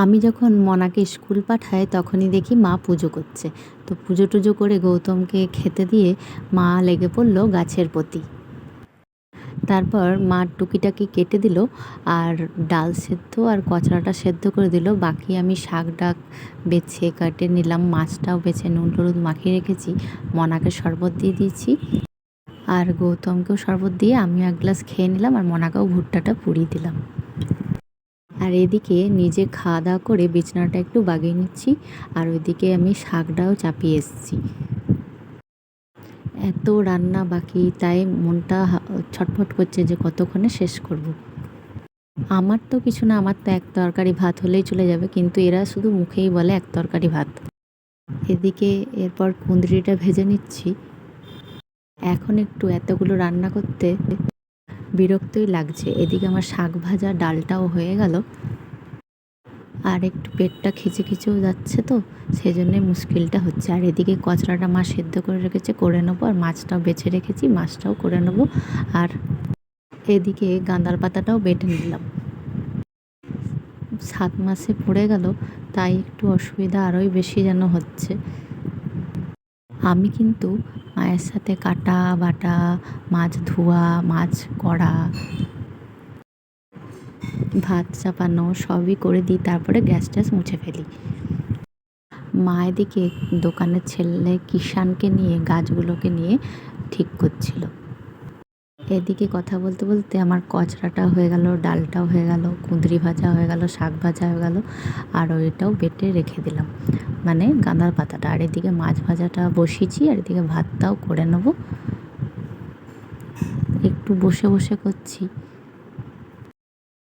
আমি যখন মনাকে স্কুল পাঠাই, তখনই দেখি মা পুজো করছে। তো পুজো টুজো করে গৌতমকে খেতে দিয়ে মা লেগে পড়ল গাছের প্রতি। তারপর মা টুকিটাকি কেটে দিল আর ডাল সেদ্ধ আর কচড়াটা সেদ্ধ করে দিল। বাকি আমি শাক ডাক বেছে কাটে নিলাম, মাছটাও বেছে নুন হলুদ মাখিয়ে রেখেছি, মনাকে শরবত দিয়ে দিয়েছি। আর গৌতমকেও শরবত দিয়ে আমি এক গ্লাস খেয়ে নিলাম আর মনাকেও ভুট্টাটা পুড়িয়ে দিলাম। আর এদিকে নিজে খাওয়া দাওয়া করে বিছানাটা একটু বাগিয়ে নিচ্ছি, আর ওইদিকে আমি শাকটাও চাপিয়ে এসেছি। এত রান্না বাকি, তাই মনটা ছটফট করছে যে কতক্ষণে শেষ করব। আমার তো কিছু না, আমার তো এক তরকারি ভাত হলেই চলে যাবে, কিন্তু এরা শুধু মুখেই বলে এক তরকারি ভাত। এদিকে এরপর কুঁদরিটা ভেজে নিচ্ছি। এখন একটু এতগুলো রান্না করতে বিরক্তই লাগছে। এদিকে আমার শাক ভাজা ডালটাও হয়ে গেল। আর একটু পেটটা খিচে খিচেও যাচ্ছে তো সেই জন্যে মুশকিলটা হচ্ছে। আর এদিকে কচড়াটা মা সেদ্ধ করে রেখেছে, করে নেব। আর মাছটাও বেছে রেখেছি, মাছটাও করে নেব। আর এদিকে গাঁদাল পাতাটাও বেটে নিলাম। সাত মাসে পড়ে গেল, তাই একটু অসুবিধা আরোই বেশি যেন হচ্ছে। আমি কিন্তু মায়ের সাথে কাটা, বাটা, মাছ ধোয়া, মাছ করা ভাত চাপানো সবই করে দিই, তারপরে গ্যাস ট্যাস মুছে ফেলি। মা এদিকে দোকানের ছেলে কিষানকে নিয়ে, গাছগুলোকে নিয়ে ঠিক করছিল। এদিকে কথা বলতে বলতে আমার কচড়াটা হয়ে গেল, ডালটাও হয়ে গেল, কুঁদরি ভাজা হয়ে গেল, শাক ভাজা হয়ে গেল, আর ওইটাও বেটে রেখে দিলাম। মানে গাঁদার পাতাটা। আর এদিকে মাছ ভাজাটা বসিয়েছি, আর এদিকে ভাতটাও করে নেব। একটু বসে বসে করছি।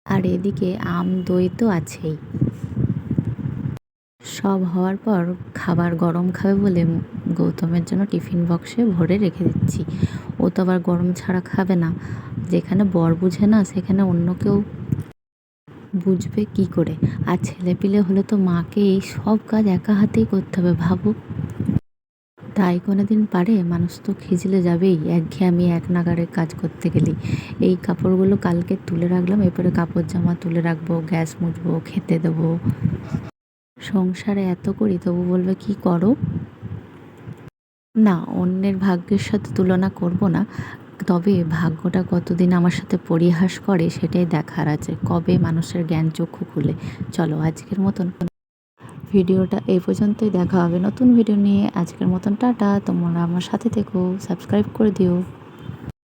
আর এদিকে আম দই তো আছেই। সব হওয়ার পর খাবার গরম খাবে বলে গৌতমের জন্য টিফিন বক্সে ভরে রেখে দিচ্ছি। ও তো আবার গরম ছাড়া খাবে না। যেখানে বর বুঝে না, সেখানে অন্য কেউ বুঝবে কি করে? আর ছেলেপিলে হলে তো মাকে এই সব কাজ একা হাতেই করতে হবে ভাবো। তাই কোনো দিন পারে মানুষ তো খিজলে যাবেই একঘেয়েমি এক নাগারে কাজ করতে গেলেই এই কাপড়গুলো কালকে তুলে রাখলাম, এরপরে কাপড় জামা তুলে রাখব, গ্যাস মুছবো, খেতে দেবো। সংসারে এত করি, তবু বলবে কি করো? না, অন্যের ভাগ্যের সাথে তুলনা করব না। তবে ভাগ্যটা কতদিন আমার সাথে পরিহাস করে সেটাই দেখার আছে। কবে মানুষের জ্ঞান চক্ষু খুলে? চলো আজকের মতন। ভিডিওটা এই পর্যন্তই। দেখা হবে নতুন ভিডিও নিয়ে। আজকের মতন টাটা। তোমরা আমার সাথে থেকো। সাবস্ক্রাইব করে দিও।